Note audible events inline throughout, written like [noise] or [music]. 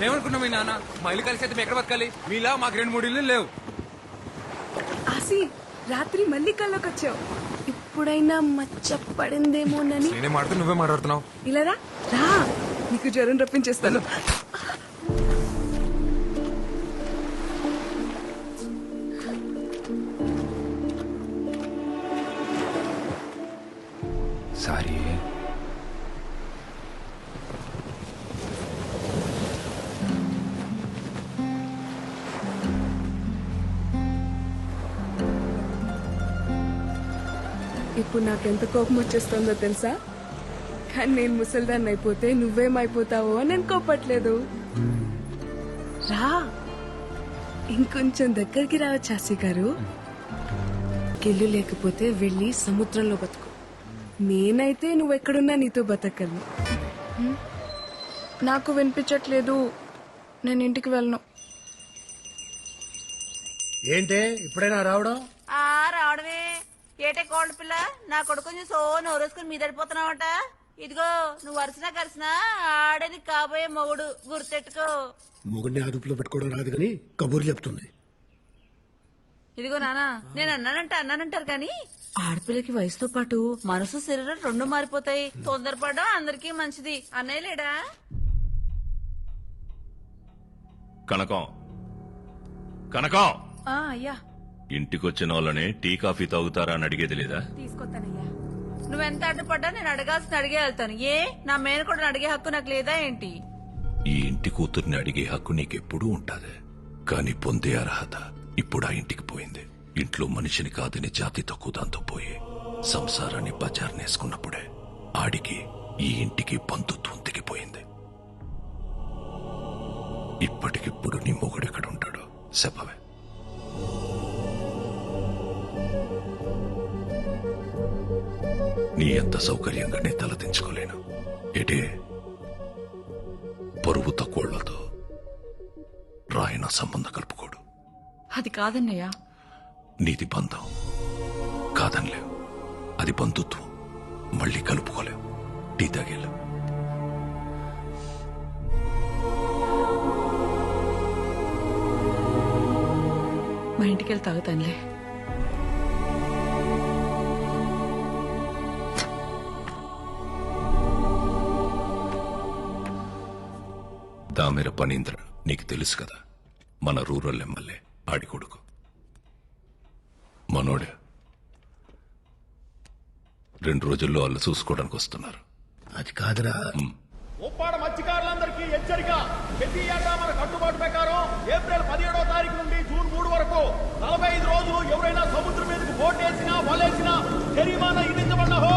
మేమనుకున్నాం మీ నాన్న? మా ఇల్లు కలిసి అయితే మేము ఎక్కడ బతకాలి? మీలా మాకు రెండు మూడు ఇల్లు లేవు. ఆసి రాత్రి మళ్ళీ కల్లోకి వచ్చావు. ఇప్పుడైనా మచ్చ పడిందేమోనని నేనే మాట్లాడుతూ నువ్వే మాట్లాడుతున్నావు? ఇలా రా రా. నీకు జ్వరం రప్పించేస్తాను. సారీ. ఇప్పుడు నాకెంత కోపం వచ్చేస్తుందో తెలుసా? కానీ నేను ముసల్దాన్ని అయిపోతే నువ్వేమైపోతావో అని అనుకోపట్లేదు రా. ఇంకొంచెం దగ్గరికి రావచ్చు ఆసి గారు. గిల్లు లేకపోతే వెళ్ళి సముద్రంలో బతుకు. నేనైతే నువ్వు ఎక్కడున్నా నీతో బతకను నాకు వినిపించట్లేదు. నేను ఇంటికి వెళ్ళను. ఏంటే? ఇప్పుడైనా రావడం? ఏటే కోళ్ళ పిల్ల నా కొడుకు సో నోరేసుకుని మీదడిపోతున్నావట ఇదిగో నువ్వు వరుసనా కలిసినా ఆడని కాబోయే మొగుడు గుర్తెట్టుకో. మొగుడిని అదుపులో పెట్టుకోవడం రాదు కానీ కబుర్లు చెప్తుంది. ఇదిగో నానా నేను అన్నానంట అన్నానంటారు కానీ ఆడపిల్లకి వయసుతో పాటు మనసు శరీరం రెండు మారిపోతాయి. తొందరపడడం అందరికీ మంచిది. అన్నయ్య లేడా? కనకం. కనకం! ఆ, అయ్యా. ఇంటికొచ్చిన వాళ్ళని టీ కాఫీ తాగుతారా అని అడిగేది లేదా? తీసుకొస్తానయ్యా. నువ్వెంత అడ్డుపడ్డా నేను అడగాల్సిన అడిగే వెళ్తాను. ఏ? నా మేనకోడని అడిగే హక్కు నాకు లేదా ఏంటి? ఈ ఇంటి కూతుర్ని అడిగే హక్కు నీకెప్పుడూ ఉంటాది. కాని పొందే అర్హత ఇప్పుడు ఆ ఇంటికి పోయింది. ఇంట్లో మనిషిని కాదని జాతి తక్కువ దాంతో పోయి సంసారాన్ని బజార్నేసుకున్నప్పుడే ఆడికి ఈ ఇంటికి బంధుత్వం తెగిపోయింది ఇప్పటికిప్పుడు నీ మొగుడెక్కడ ఉంటాడు చెప్పవే. నీ ఎంత సౌకర్యంగా నీ తలదించుకోలేను ఎటే పరువు తక్కువళ్ళతో రాయన సంబంధం కలుపుకోడు. అది కాదన్నయ్య. నీది బంధం. కాదనిలేవు. అది బంధుత్వం. మళ్ళీ కలుపుకోలేవు. టీ తాగేళ్ళు మా ఇంటికి వెళ్ళి తాగుతానులే. దామెర పనీంద్ర నీకు తెలుసు కదా మన రూరల్ ఎమ్మెల్యే ఆడి కొడుకు. మనోడే రెండు రోజుల్లో వాళ్ళు చూసుకోవడానికి వస్తున్నారు. అది కాదురా. ఉప్పాడ మత్స్యకారులందరికీ హెచ్చరిక. ప్రతి ఏటా మన కట్టుబాటు ప్రకారం ఏప్రిల్ పదిహేడో తారీఖు నుండి జూన్ మూడు వరకు నలభై ఐదు రోజులు ఎవరైనా సముద్రం మీదకి బోటేసినా వలేసినా జరిమానా విధించబడ్డహో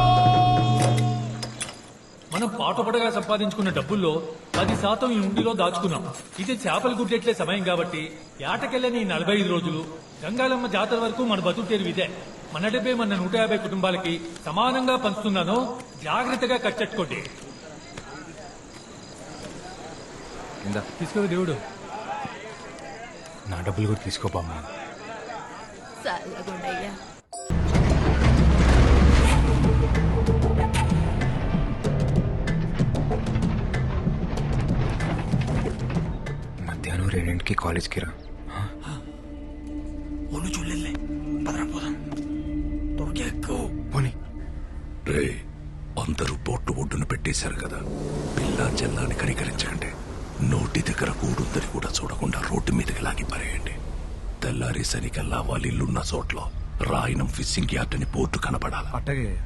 మనం పాటుపడగా సంపాదించుకున్న డబ్బుల్లో పది శాతం ఈ ఉండిలో దాచుకున్నాం. ఇది చేపలు గుడ్డెట్లే సమయం కాబట్టి ఏటకెళ్ళని ఈ నలభై ఐదు రోజులు గంగాలమ్మ జాతర వరకు మన బతుకు తెరువు ఇదే. మన డబ్బే మన నూట యాభై కుటుంబాలకి సమానంగా పంచుతున్నాను జాగ్రత్తగా కట్టెట్టుకోండి. ఇందా. తీసుకో దేవుడు. నా డబ్బులు కూడా తీసుకోపమ్మా మధ్యాహ్నం రెండింటికి కాలేజ్కి రా. పోనీ. రే అందరూ బొట్టు ఒడ్డున పెట్టేశారు కదా. పిల్ల చెల్లాని కనికరించకండి. నోటి దగ్గర కూడుందని కూడా చూడకుండా రోడ్డు మీదకి లాగి పారేయండి తెల్లారేసరికల్లా వాళ్ళ ఇల్లున్న చోట్ల రాయనం ఫిషింగ్ యార్డ్ అని బోర్డు కనపడాల? అట్టగే.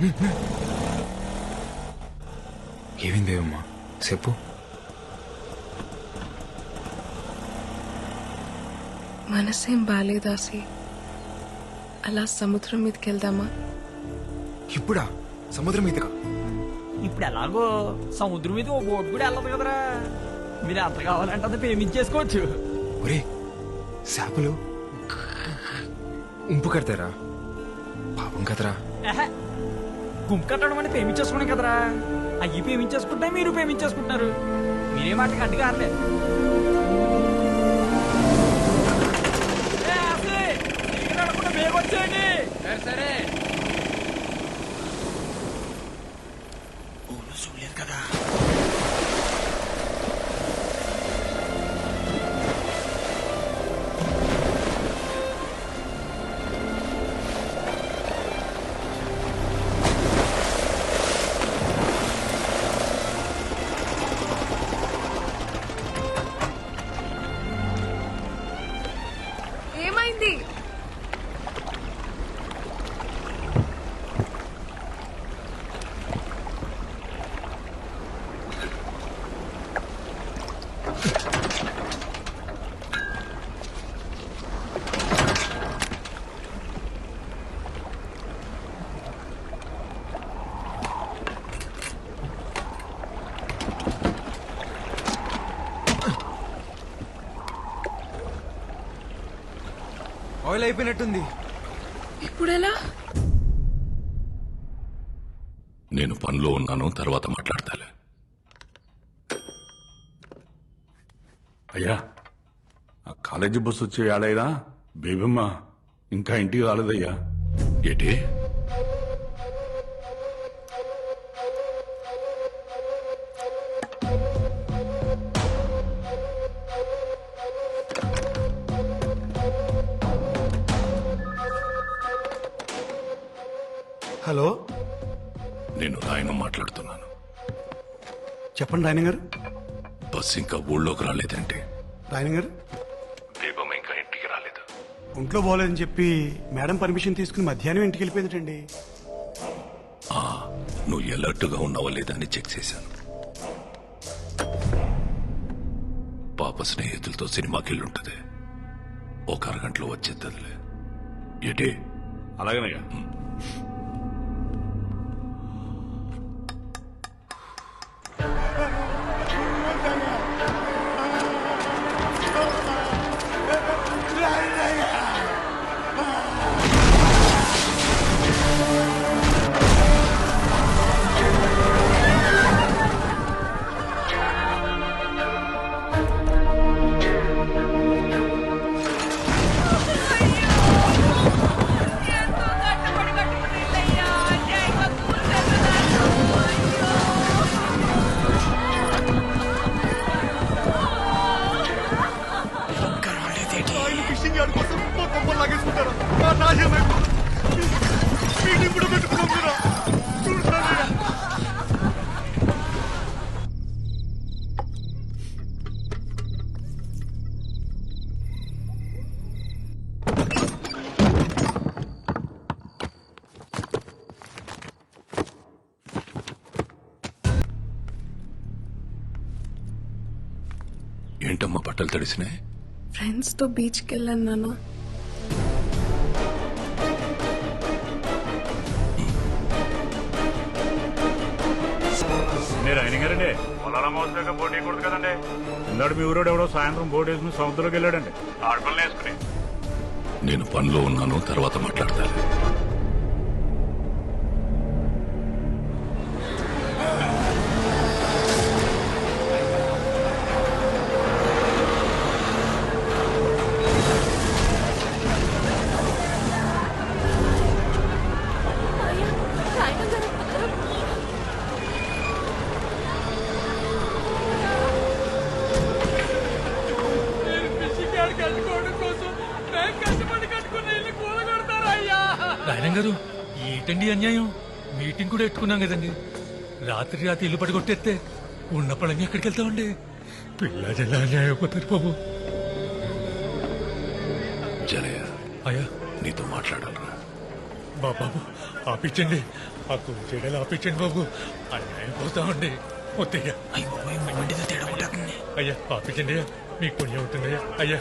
పోనీరా ఏమైందేమమ్మా చెప్పు. మనసేం బాలేదాసి అలా సముద్రం మీదకి వెళ్దామా ఇప్పుడా? సముద్రం మీదగా ఇప్పుడు ఎలాగో సముద్రం మీద ఓ బోట్ కూడా వెళ్ళదు కదరా. మీరు ఎంత కావాలంటే అంత పేమెంట్ చేసుకోవచ్చు ఒరే చేపలు [laughs] ఉంపు కడతారా? పాపం కదరా. గుమ్ కట్టడం పేమెంట్ ప్రేమించేసుకోవడం కదరా. అవి చేసుకుంటా మీరు పేమెంట్ ప్రేమించేసుకుంటున్నారు మీరే మాటకి అడ్డుకారలేదు సరే సరే. ఆయిల్ అయిపోయినట్టుంది. ఇప్పుడు ఎలా నేను పనిలో ఉన్నాను తర్వాత మాట్లాడతాలే. అయ్యా ఆ కాలేజీ బస్సు వచ్చే ఏడైనా బేబమ్మ ఇంకా ఇంటికి రాలేదయ్యా. ఏంటి? హలో? నేను రాయను మాట్లాడుతున్నాను. చెప్పండి రాయన గారు బస్ ఇంకా ఊళ్ళోకి రాలేదంటే. రాయన గారు దీపం ఇంకా ఇంటికి రాలేదు. ఒంట్లో బాగోలేదని చెప్పి మేడం పర్మిషన్ తీసుకుని మధ్యాహ్నం ఇంటికి వెళ్ళిపోయిందండి నువ్వు ఎలర్ట్గా ఉన్నావో లేదని చెక్ చేశాను. పాప స్నేహితులతో సినిమాకి వెళ్ళుంటది. ఒక అరగంటలో వచ్చేద్దదిలే. ఏంటి? అలాగేనయ్యా. బట్టలు తడిసినాయి ఫ్రెండ్స్తో బీచ్కి వెళ్ళాను నాన్న మీరు ఆయన గారండి పొలాల మోసగా పోటీ కూడదు కదండి. ఇందాడు మీ ఊరోడు ఎవడో సాయంత్రం బోట్ వేసుకుని సముద్రంలోకి వెళ్ళాడండి. ఆడపిల్లలు వేసుకుని నేను పనిలో ఉన్నాను తర్వాత మాట్లాడతాను. నాయన గారు ఏంటండి అన్యాయం? మీటింగ్ కూడా ఎట్టుకున్నాం కదండి. రాత్రి రాత్రి ఇల్లు పడగొట్టేస్తే ఉన్న పడంగా ఎక్కడికి వెళ్తామండి? పిల్ల జల్ల అన్యాయం అయిపోతారు బాబు. జలయ అయ్యా. నీతో మాట్లాడాలరా? బా బాబు ఆపించండి. ఆ చేయడాలు ఆపించండి బాబు. అన్యాయం పోతామండి. వద్దయ్యా. అయ్యా ఆపించండి అయ్యా. మీకు పుణ్యం ఉంటుందయ్యా అయ్యా.